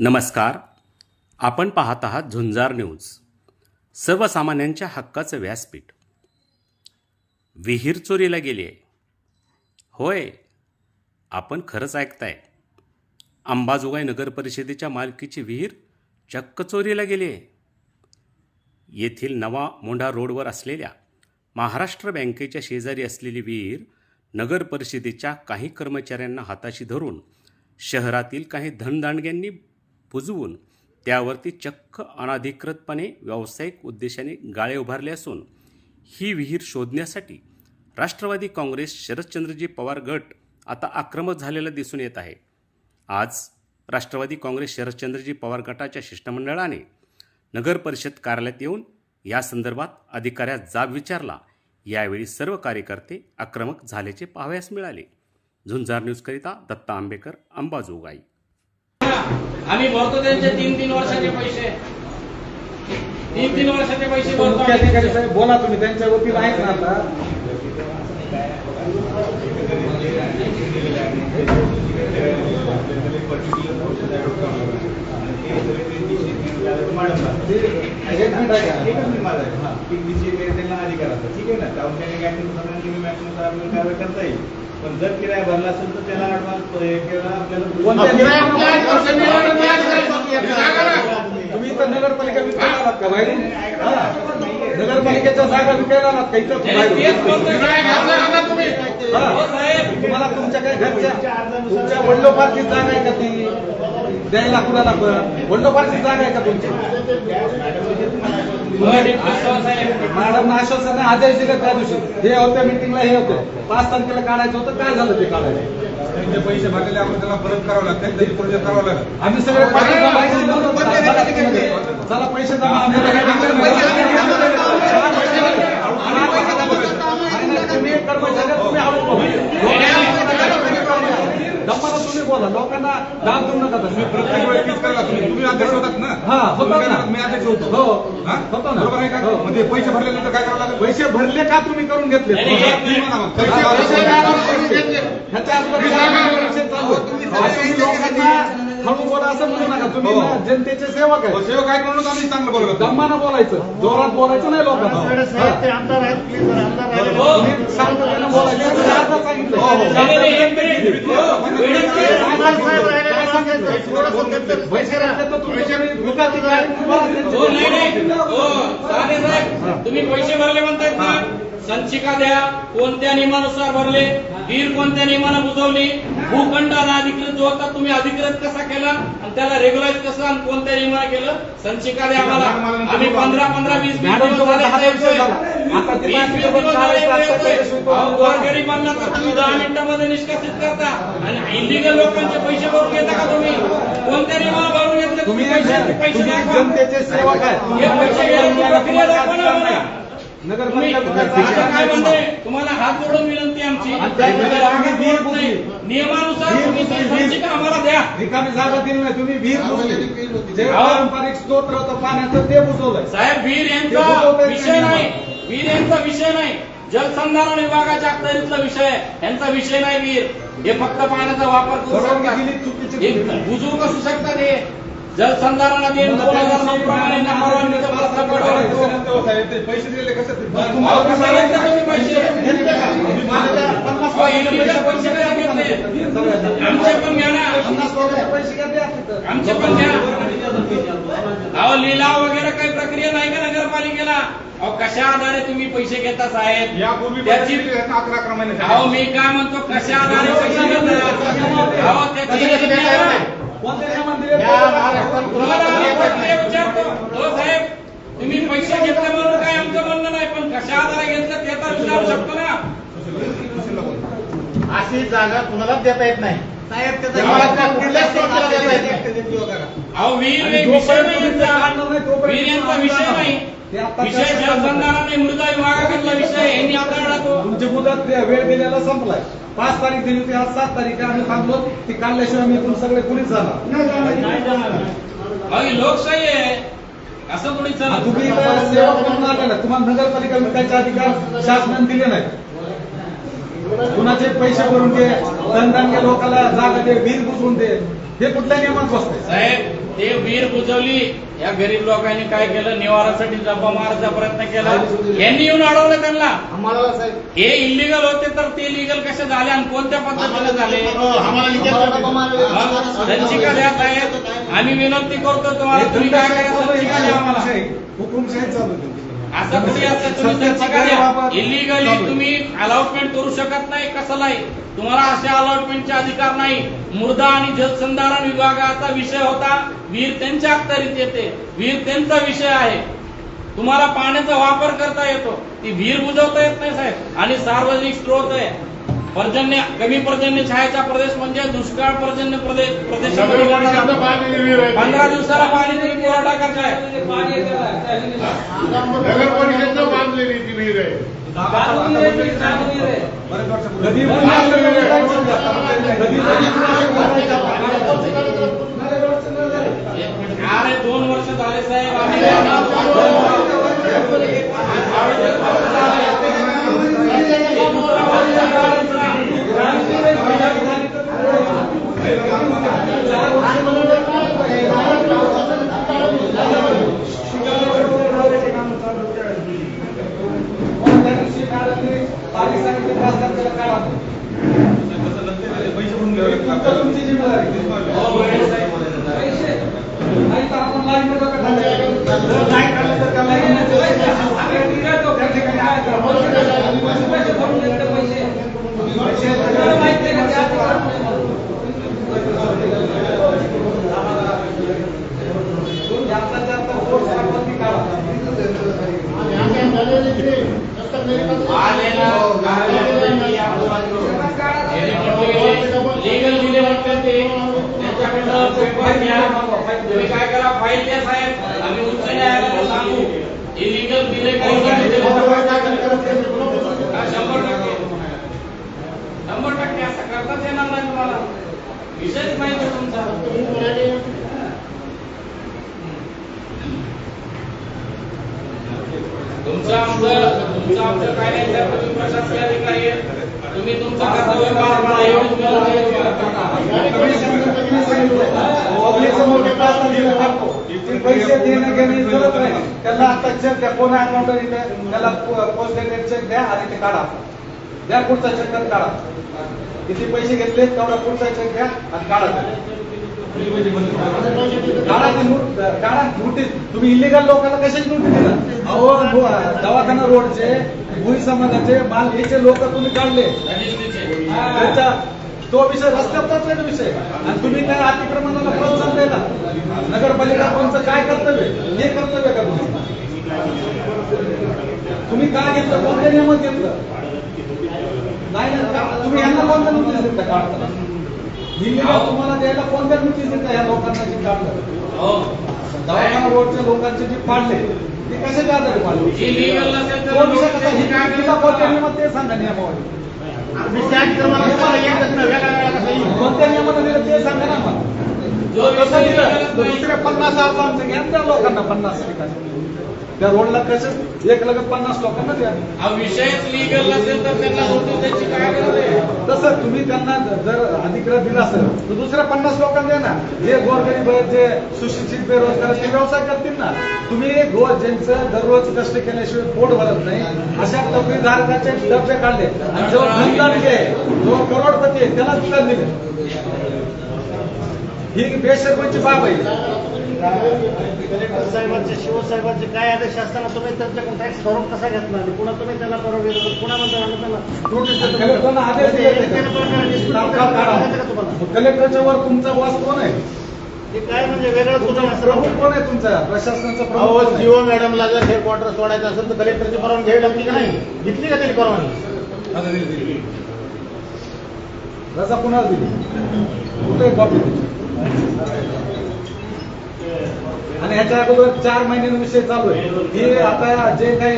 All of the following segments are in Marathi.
नमस्कार. आपण पाहत आहात झुंजार न्यूज. सर्वसामान्यांच्या हक्काचं व्यासपीठ. विहीर चोरीला गेली आहे. होय आपण खरंच ऐकताय. अंबाजोगाई नगर परिषदेच्या मालकीची विहीर चक्क चोरीला गेली आहे. येथील नवा मोंढा रोडवर असलेल्या महाराष्ट्र बँकेच्या शेजारी असलेली विहीर नगर परिषदेच्या काही कर्मचाऱ्यांना हाताशी धरून शहरातील काही धनदांडग्यांनी पुजवून त्यावरती चक्क अनाधिकृतपणे व्यावसायिक उद्देशाने गाळे उभारले असून ही विहीर शोधण्यासाठी राष्ट्रवादी काँग्रेस शरदचंद्रजी पवार गट आता आक्रमक झालेला दिसून येत आहे. आज राष्ट्रवादी काँग्रेस शरदचंद्रजी पवार गटाच्या शिष्टमंडळाने नगर परिषद कार्यालयात येऊन या संदर्भात अधिकाऱ्यास जाब विचारला. यावेळी सर्व कार्यकर्ते आक्रमक झाल्याचे पाहावयास मिळाले. झुंजार न्यूजकरिता दत्ता आंबेकर अंबाजोगाई. आम्ही भरतो त्यांचे तीन तीन वर्षाचे पैसे. तीन तीन वर्षाचे पैसे भरतो. साहेब बोला तुम्ही त्यांच्या वकील आहेत ना आता? एक मिनिट ऐका. पण जर किराया भरला असेल तर त्याला ऍडव्हान्स कोणत्या आपल्याला तुम्ही इथं नगरपालिका विकायला आलात का बाहेरून. नगरपालिकेच्या जागा विकायला आलात का? इथं? हा. साहेब. तुम्हाला तुमच्या काय घरच्या तुमच्या वडिलोपारची जागा आहे का ती? द्यायला कुणाला वडिलोपारची जागा आहे का तुमची? मॅडम आश्वासन आदेश दिले त्या दिवशी. हे होते मिटिंगला हे होते. पाच तारखेला काढायचं होतं काय झालं ते काढायचं? त्यांचे पैसे भरलेले आपण त्याला परत करावं लागतं करावं लागेल आम्ही सगळे. चला पैसे जमा तुम्ही एक कर्मचारी आहे, तुम्ही हळू बोला. दमानं तुम्ही बोला दाम देऊ नका तसं. प्रत्येक वेळी तीच करायला तुम्ही तुम्ही अध्यक्ष होतात ना हा, तुम्ही ना. मी अध्यक्ष होतो हो. हा? होतो ना. बरोबर आहे का हो. म्हणजे पैसे भरल्यानंतर काय करावं लागेल पैसे भरले का तुम्ही करून घेतले नाही, नाही, एक तुम्ही म्हणा मग. पैसे पैसे- पैसे काय करून घेतले? ह्याच्या आजूबाजूला इलेक्शन चालू आहे. असं लोकांना हळू बोला असं म्हणू नका. तुम्ही हो. ना जनतेचे सेवक हो, आहे सेवा काय म्हणून आम्ही चांगलं बोलत. दम्मानं बोलायचं. जोरात बोलायचं नाही लोकांना. आमदार आहेत प्लीज आमदार आहेत. हो. तुम्ही बोलायचं. आता सांगितलं. हो, हो. नाही, नाही, एक मिनिट. हो? राहिले? पैसे तर तुमच्या तुम्हाला हो नाही नाही. हो साहेब. तुम्ही पैसे भरले म्हणतायत ना संचिका द्या कोणत्या नियमानुसार भरले? वीर कोणत्या नियमानं बुजवली? भूखंड अनधिकृत जो होता तुम्ही अधिकृत कसा केला आणि त्याला रेग्युलाइज कसं आणि कोणत्या नियमानं केलं संचिका द्या आम्हाला आम्ही पंधरा पंधरा वीस वीस दिवस गोरगरिबांना तुम्ही दहा मिनिटांमध्ये निष्कासित करता. आणि इलिगल लोकांचे पैसे भरून घेता का तुम्ही? कोणत्या नियमानं भरून घेतले? तुम्ही पैसे. जनतेचे सेवक आहे हे पैसे प्रक्रिया दाखवा ना तुम्हाला हात जोडून विनंती आमची. नियमानुसार आम्हाला द्या. रिकामी जागा दिली नाही. तुम्ही वीर जे. पारंपरिक स्तोत्र होतं पाण्याचं ते बुजवलंय. साहेब वीर यांचा विषय नाही. वीर यांचा विषय नाही. जलसंधारण विभागाच्या अखत्यारीतला विषय आहे. यांचा विषय नाही वीर. हे फक्त पाण्याचा वापर करू शकतात. बुजवून कसू शकतात हे. जलसंधारणात येईल दोन हजार नऊ प्रमाणे प्रस्ताव पैसे दिले कसं? पैसे काय घेतले आमचे पण घ्या ना? आमचे पण अहो लिलाव वगैरे काही प्रक्रिया नाही का नगरपालिकेला? अहो कशा आधारे तुम्ही पैसे घेता साहेब? त्याची अकरा महिने अहो मी काय म्हणतो कशा आधारे पैसे घेता? अहो त्याची हो साहेब तुम्ही पैसे घेतले म्हणून काय आमचं म्हणणं नाही पण कशा आधारे घेतलं ते तर विचारू शकतो ना. अशी जागा कुणालाच देता येत नाही. साहेब अहो वीर आणि एक जोपर्यंत विषय नाही तुम्ही ते यांचा. काढणार नाही, तोपर्यंत वीर यांचा विषय नाही. ते आता विषय कसं जलसंधारण आणि मृदा विभागातला विषय यांनी हाताळला तो तुमची मुदत ते वेळ दिलेला संपलाय. पाच तारीख दिली होती आज सात तारीख आहे. आम्ही थांबलो. ती काढल्याशिवाय मी इथून सगळे कुणीच जाणार लोकशाही आहे. असं कोणी तुम्ही इथं सेवक म्हणून आले ना तुम्हाला नगरपालिका विकायचे अधिकार शासनाने दिले नाही कुणाचे पैसे भरून दे धनधान्य लोकांना जागा दे वीज बुजवून दे हे कुठल्या नियमात बसते साहेब ते वीर बुजवली या गरीब लोकांनी काय केलं? निवारासाठी जप्पा मारायचा प्रयत्न केला. यांनी येऊन अडवलं त्यांना. हे इलिगल होते तर ते लिगल कसे झाले आणि कोणत्या पद्धतीने झाले? संचिका द्या साहेब आम्ही विनंती करतो तुम्हाला तुम्ही काय करा संचिका द्या आम्हाला हुकुमशाही चालू. असं कुठे असतं तुम्ही इलिगली तुम्ही अलॉटमेंट करू शकत नाही कसं नाही? तुम्हाला अशा अलॉटमेंटचे अधिकार नाही. मृदा आणि जलसंधारण विभागाचा विषय होता. वीर त्यांच्या अखत्यारीत येते. वीर त्यांचा विषय आहे. तुम्हाला पाण्याचा वापर करता येतो. ती विहीर बुजवता येत नाही साहेब. आणि सार्वजनिक स्त्रोत आहे. पर्जन्य कमी पर्जन्य छायाचा प्रदेश म्हणजे दुष्काळ पर्जन्य प्रदेश प्रदेशामध्ये पंधरा दिवसाला पाणी तरी पुरवठा करताय. नगर परिषदनं बांधलेली ती विहीर आहे अरे दोन वर्ष झाले साहेब. आम्ही लिगल दिले म्हणतात ते पेपर घ्या तुम्ही काय करा फाईल द्या साहेब आम्ही उच्च न्यायालयाला सांगू इलिगल दिले शंभर टक्के शंभर टक्के असं करताच येणार नाही तुम्हाला विषयच माहिती तुमचा तुमचं आमचं तुमचं आमचं काय नाही साहेब तुम्ही प्रशासकीय अधिकारी आहे तुम्ही तुमचं कर्तव्य पार पाडा एवढीच पैसे देणं घेणं जरूरत नाही त्याला आता चेक द्या कोण अकाउंट इथे त्याला पोस्ट चेक द्या आणि ते काढा. द्या पुढचा चेक काढा किती पैसे घेतले तेवढा पुढचा चेक द्या आणि काढा. नोटीस तुम्ही इलिगल लोकांना कशाची नोटीस दिला अहो दवाखाना रोडचे भुई समाजाचे मालकीचे लोक तुम्ही काढले? त्याचा तो विषय रस्त्यातच विषय आणि तुम्ही त्या अतिक्रमणाला प्रोत्साहन द्यायला नगरपालिका कोणचं काय कर्तव्य हे कर्तव्य का तुम्ही तुम्ही काय घेतलं? कोणत्या नियमात घेतलं? नाही तुम्ही यांना कोणत्या नोटीस देता काढताना तुम्हाला द्यायला कोणत्या नोटीस देता या लोकांना जे काढलं? हो. दवाखाना रोडच्या लोकांचे जे पाडले ते कशाच्या आधारे पाडले तो कसा? सांगा नियमावली. कोणत्या नियमानं दिलं ते सांगा ना मला दिलं तर. दुसऱ्या पन्नास घ्या त्या लोकांना पन्नास ठिकाणी. त्या रोडला कसं? एक लगत पन्नास लोकांना द्या. हा विषयच लिगल नसेल तर त्यांना नोटीस द्यायची काय गरज आहे? तसं तुम्ही त्यांना जर अधिकृत दिला असेल तर दुसऱ्या पन्नास लोकांना द्या ना. जे गोरगरीब आहेत जे सुशिक्षित बेरोजगार ते व्यवसाय करतील ना. तुम्ही गो ज्यांचं दररोज कष्ट केल्याशिवाय पोट भरत नाही अशा नोकरीधारकाचे डबे काढले. आणि जो धनदारी आहे जो करोडपती आहे त्याला दिले ही बेशर्माची बाब आहे. कलेक्टर साहेबांचे शिवसाहेबांचे काय आदेश असताना तुम्ही त्यांच्याकडून टॅक्स भरून कसा घेतला? आणि पुन्हा तुम्ही त्याला परवानगी देता पुन्हा त्याला नोटीस देतो. कलेक्टरच्या वर तुमचा वास कोण आहे? हे काय म्हणजे वेगळं प्रमुख कोण आहे तुमचा? प्रशासनाचा प्रमुख? जीओ मॅडमला जर हेडक्वार्टर सोडायचं असेल तर कलेक्टरची परवानगी घ्यावी लागते की नाही? घेतली का त्याची परवानगी. रजा कुणाला दिली? कुठे कॉपी दिली आणि ह्याच्या अगोदर चार महिन्यांनी विषय चालू आहे हे आता जे काही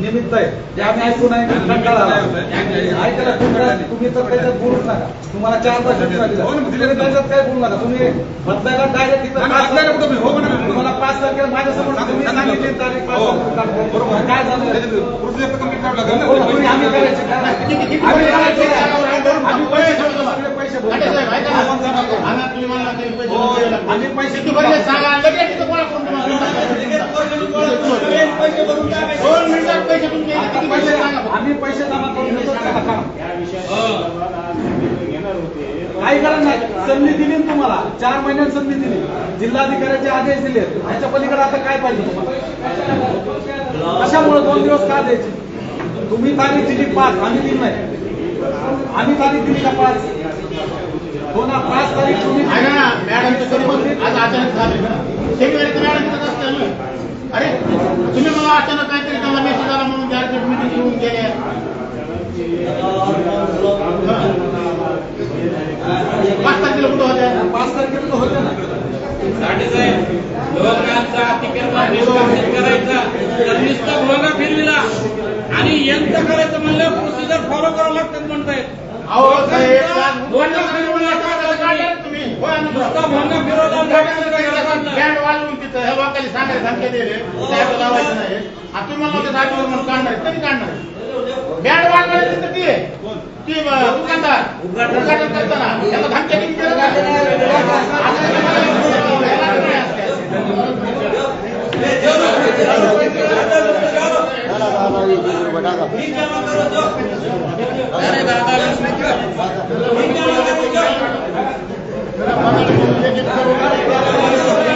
निमित्त आहे ते आम्ही ऐकून कंटाळा आला. ऐकायला तुम्ही तर त्याच्यात बोलूच नका तुम्हाला चार दिल्या. तुम्ही त्याच्यात काय बोलू नका तुम्ही बदलायला डायरेक्ट तिथं नाही? हो म्हणा. तुम्हाला पाच तारखेला माझ्यासमोर तुम्ही सांगितली तारीख हो. बरोबर काय झालं. हो, आम्ही करायचे? आम्ही आम्ही. पैसे भरले सांगा लगेच दोन मिनिटात. आम्ही जमा करून. काही कारण नाही. संधी दिली ना तुम्हाला. चार महिन्यात संधी दिली. जिल्हाधिकाऱ्याचे आदेश दिले. ह्याच्या पलीकडे आता काय पाहिजे तुम्हाला? कशामुळे दोन दिवस का द्यायचे? तुम्ही तारीख दिली पाच आम्ही दिली नाही. आम्ही तारीख दिली का पाच हो ना पाच तारीख तुम्ही मॅडमचं पण आज अचानक झाले. शनिवारी तर मॅडम तिथं असते. अरे तुम्ही मला अचानक काहीतरी त्यांना मेसेज आला म्हणून गॅरजेट मीटिंग घेऊन गेले. पाच तारखेला कुठं होत्या? पाच तारखेला तर होते ना. साठे साहेब लोकांचा अतिक्रमण निष्कासित करायचा. तर नुसता भोंगा फिरविला. आणि यंत्र करायचं म्हणलं प्रोसिजर फॉलो करावं लागतात म्हणतायत. बँड वाजवून तिथं ह्या लोकांनी सांगायला धमक्या दिले. साहेब लावायचं नाही. आता तुम्ही म्हणलं होतं साहेब म्हणून काढणार कधी काढणार बँड वाजवायला तिथं ती. ती दुकानदार उद्घाटन. करताना. त्याला धमक्या किती दिल्या जातात? आता तुम्हाला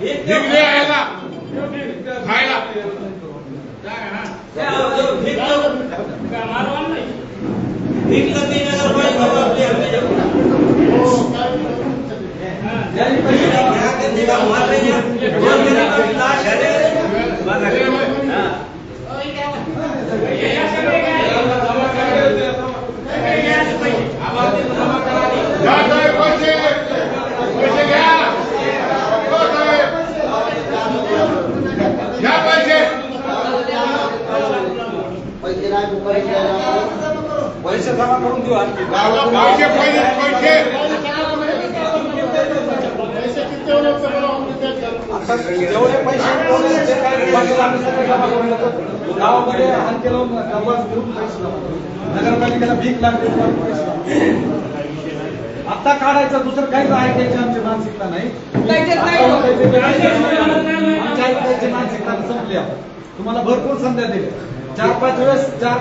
भीक भीक द्या याला. खायला. घ्या साहेब पैसे पैसे घ्या हो साहेब घ्या पैसे पैसे जमा करून देऊ आणखी पैसे पैसे पैसे आता जेवढे पैसे गावामध्ये आणखी लावून घेऊन पैसे. नगरपालिकेला भीक करू. आता काढायचं दुसरं काहीच ऐकायची आमची मानसिकता नाही. आमच्या ऐकायची मानसिकता संपली. तुम्हाला भरपूर संध्या दिल्या चार पाच वेळेस चार